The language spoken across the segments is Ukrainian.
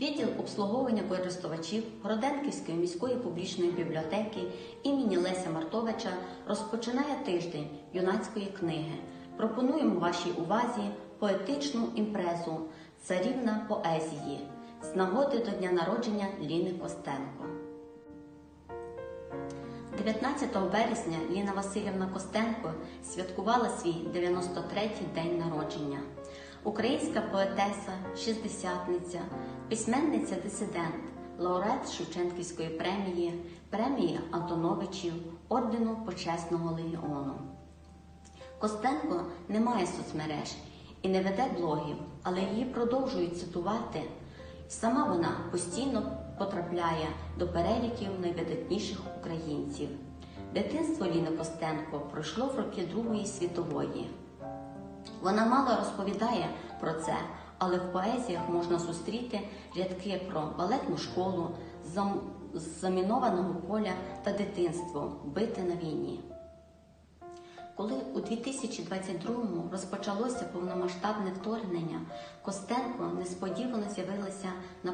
Відділ обслуговування користувачів Городенківської міської публічної бібліотеки імені Леся Мартовича розпочинає тиждень юнацької книги. Пропонуємо вашій увазі поетичну імпрезу Царівна поезії з нагоди до дня народження Ліни Костенко. 19 вересня Ліна Васильівна Костенко святкувала свій 93-й день народження. Українська поетеса, шістдесятниця, письменниця дисидент, лауреат Шевченківської премії, премії Антоновичів, ордену Почесного легіону. Костенко не має соцмереж і не веде блогів, але її продовжують цитувати. Сама вона постійно потрапляє до переліків найвидатніших українців. Дитинство Ліни Костенко пройшло в роки Другої світової. Вона мало розповідає про це, але в поезіях можна зустріти рядки про балетну школу, зам- замінованого поля та дитинство, бите на війні. Коли у 2022-му розпочалося повномасштабне вторгнення, Костенко несподівано з'явилася на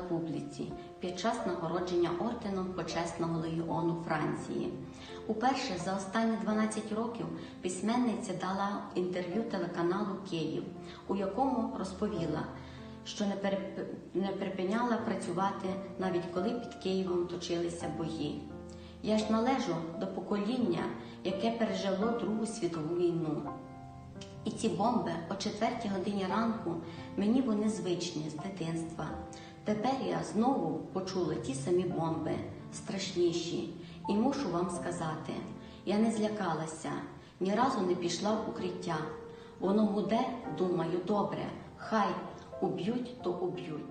публіці під час нагородження орденом Почесного легіону Франції. Уперше за останні 12 років письменниця дала інтерв'ю телеканалу Київ, у якому розповіла, що не припиняла працювати навіть коли під Києвом точилися бої. Я ж належу до покоління, яке пережило Другу світову війну. І ці бомби о четвертій годині ранку мені вони звичні з дитинства. Тепер я знову почула ті самі бомби, страшніші, і мушу вам сказати, я не злякалася, ні разу не пішла в укриття. Воно гуде, думаю, добре, хай уб'ють, то уб'ють.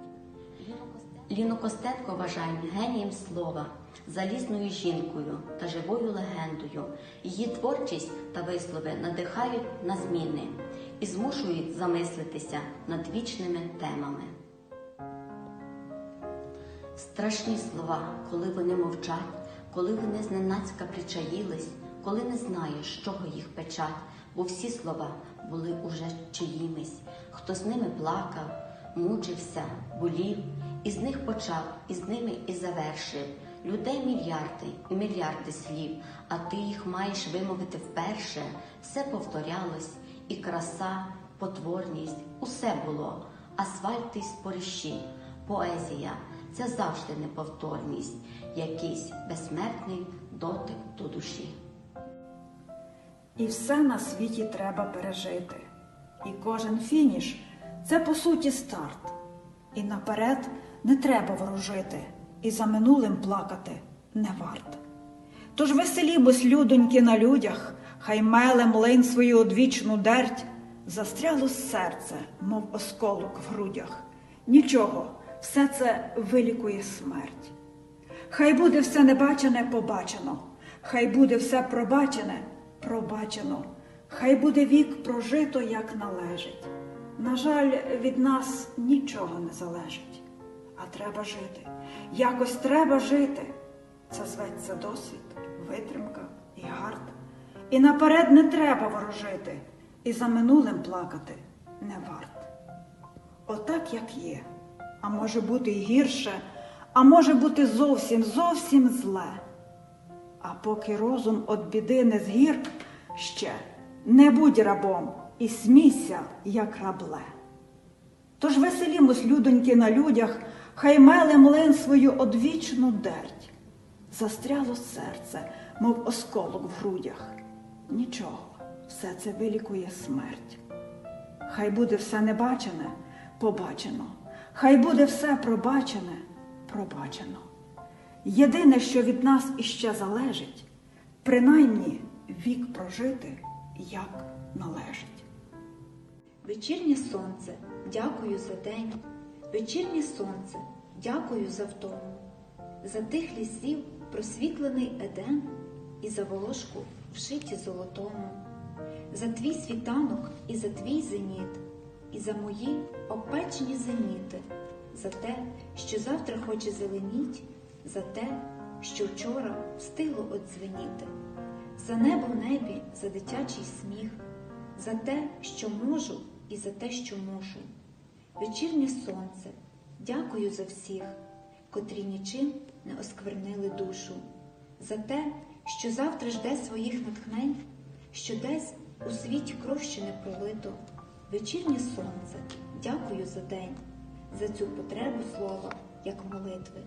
Ліну Костенко вважаємо генієм слова, залізною жінкою та живою легендою. Її творчість та вислови надихають на зміни і змушують замислитися над вічними темами. Страшні слова, коли вони мовчать, коли вони зненацька причаїлись, коли не знаєш, чого їх печать, бо всі слова були уже чиїмись, хто з ними плакав, мучився, болів, і з них почав, і з ними і завершив. Людей мільярди і мільярди слів, а ти їх маєш вимовити вперше. Все повторялось, і краса, потворність, усе було, асфальт і спориші, поезія це завжди неповторність, якийсь безсмертний дотик до душі. І все на світі треба пережити. І кожен фініш це по суті старт. І наперед не треба ворожити, і за минулим плакати не варт. Тож веселімось, людоньки, на людях, хай меле млин свою одвічну дерть, застряло серце, мов осколок в грудях. Нічого, все це вилікує смерть. Хай буде все небачене побачено, хай буде все пробачене пробачено, хай буде вік прожито, як належить. На жаль, від нас нічого не залежить, а треба жити. Якось треба жити. Це зветься досвід, витримка і гард. І наперед не треба ворожити, і за минулим плакати не варт. Отак, як є, а може бути й гірше, а може бути зовсім, зовсім зле. А поки розум от біди не згір, ще не будь рабом і смійся, як рабле. Тож веселімось, людоньки, на людях, хай меле млин свою одвічну дерть. Застряло серце, мов осколок в грудях. Нічого, все це вилікує смерть. Хай буде все небачене, побачено, хай буде все пробачене, пробачено. Єдине, що від нас іще залежить, принаймні вік прожити, як належить. Вечірнє сонце, дякую за день. Вечірнє сонце, дякую за втому, за тих лісів просвітлений едем і за волошку вшиті золотому, за твій світанок і за твій зеніт, і за мої опечені зеніти, за те, що завтра хоче зеленіть, за те, що вчора встигло одзвеніти, за небо в небі, за дитячий сміх, за те, що можу, і за те, що мушу. Вечірнє сонце, дякую за всіх, котрі нічим не осквернили душу, за те, що завтра жде своїх натхнень, що десь у світі кров ще не пролито. Вечірнє сонце, дякую за день, за цю потребу слова, як молитви.